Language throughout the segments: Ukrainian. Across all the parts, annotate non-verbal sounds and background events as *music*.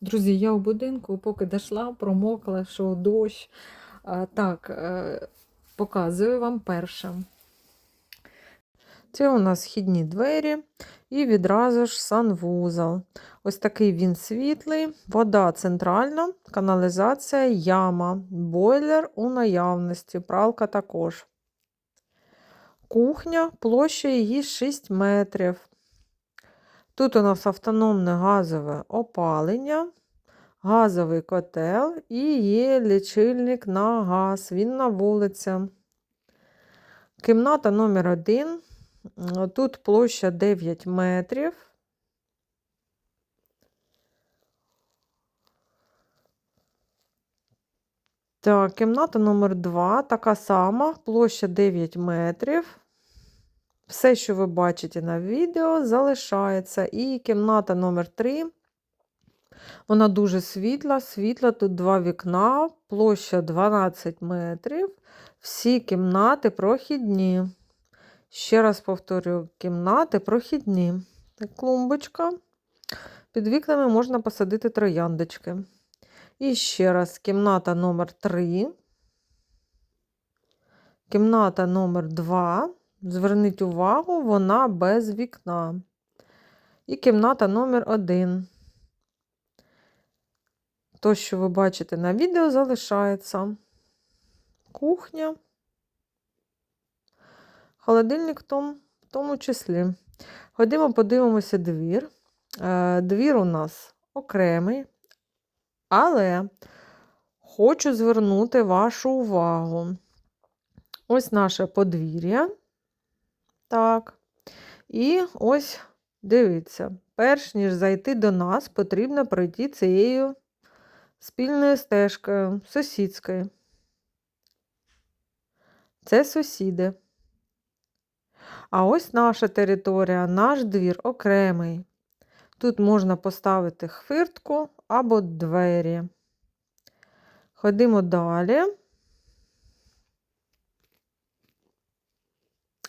Друзі, я у будинку, поки дійшла, промокла, що дощ. Так, е, показую вам перше. Це у нас східні двері і відразу ж санвузол. Ось такий він світлий, вода центральна, каналізація, яма, бойлер у наявності, пралка також. Кухня, площа її 6 метрів. Тут у нас автономне газове опалення, газовий котел і є лічильник на газ. Він на вулиці. Кімната номер 1 Тут площа 9 метрів. Так, кімната номер 2 така сама, площа 9 метрів. Все, що ви бачите на відео, залишається. І кімната номер 3 Вона дуже світла. Світла, тут два вікна, площа 12 метрів. Всі кімнати прохідні. Ще раз повторюю, кімнати прохідні. Клумбочка. Під вікнами можна посадити трояндочки. І ще раз, кімната номер 3 Кімната номер 2 Зверніть увагу, вона без вікна. І кімната номер 1 То, що ви бачите на відео, залишається. Кухня. Холодильник в в тому числі. Ходімо, подивимося двір. Е, Двір у нас окремий, але хочу звернути вашу увагу. Ось наше подвір'я. Так. І ось дивіться, перш ніж зайти до нас, потрібно пройти цією спільною стежкою, сусідською. Це сусіди. А ось наша територія, наш двір окремий. Тут можна поставити хвиртку або двері. Ходимо далі.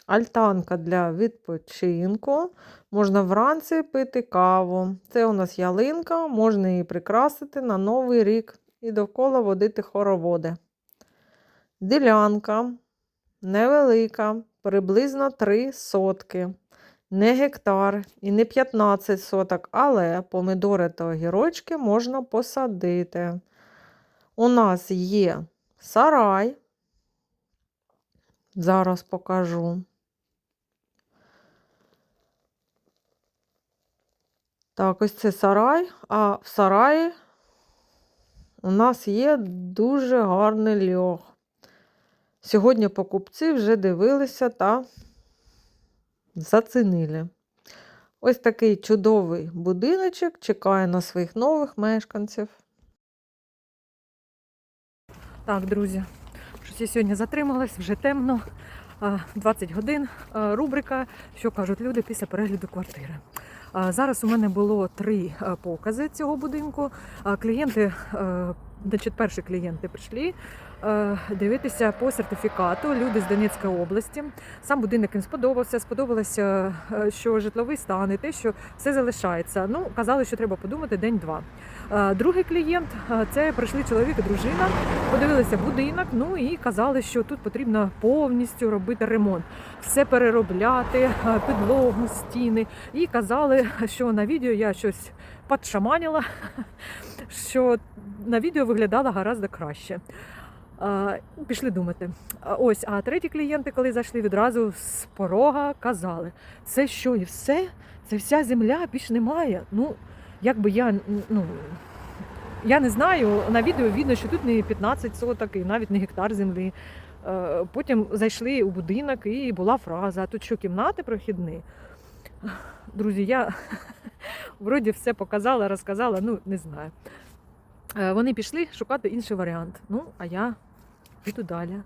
Альтанка для відпочинку. Можна вранці пити каву. Це у нас ялинка, можна її прикрасити на Новий рік і довкола водити хороводи. Ділянка невелика, приблизно 3 сотки. Не гектар і не 15 соток, але помидори та огірочки можна посадити. У нас є сарай. Зараз покажу. Так, ось це сарай, а в сараї у нас є дуже гарний льох. Сьогодні покупці вже дивилися та зацінили. Ось такий чудовий будиночок чекає на своїх нових мешканців. Так, друзі, щось я сьогодні затрималась, вже темно. 20 годин. Рубрика, що кажуть люди після перегляду квартири. Зараз у мене було три покази цього будинку. Клієнти, е, значить, перші клієнти прийшли е, дивитися по сертифікату. Люди з Донецької області. Сам будинок їм сподобався. Сподобалося, е, що житловий стан і те, що все залишається. Ну, казали, що треба подумати день-два. Е, Другий клієнт е, це прийшли чоловік і дружина, подивилися будинок. Ну і казали, що тут потрібно повністю робити ремонт, все переробляти, е, підлогу, стіни. І казали, що на відео я щось подшаманила, *laughs* що на відео виглядало гораздо краще. Пішли думати. Ось, а треті клієнти, коли зайшли відразу з порога, казали, це що і все? Це вся земля, більш немає. Ну, якби я ну, я не знаю, на відео видно, що тут не 15 соток і навіть не гектар землі. Е, Потім зайшли у будинок і була фраза: а тут що кімнати прохідні? Друзі, я *laughs* вроді все показала, розказала, ну не знаю. Е, Вони пішли шукати інший варіант. Ну, а я піду далі.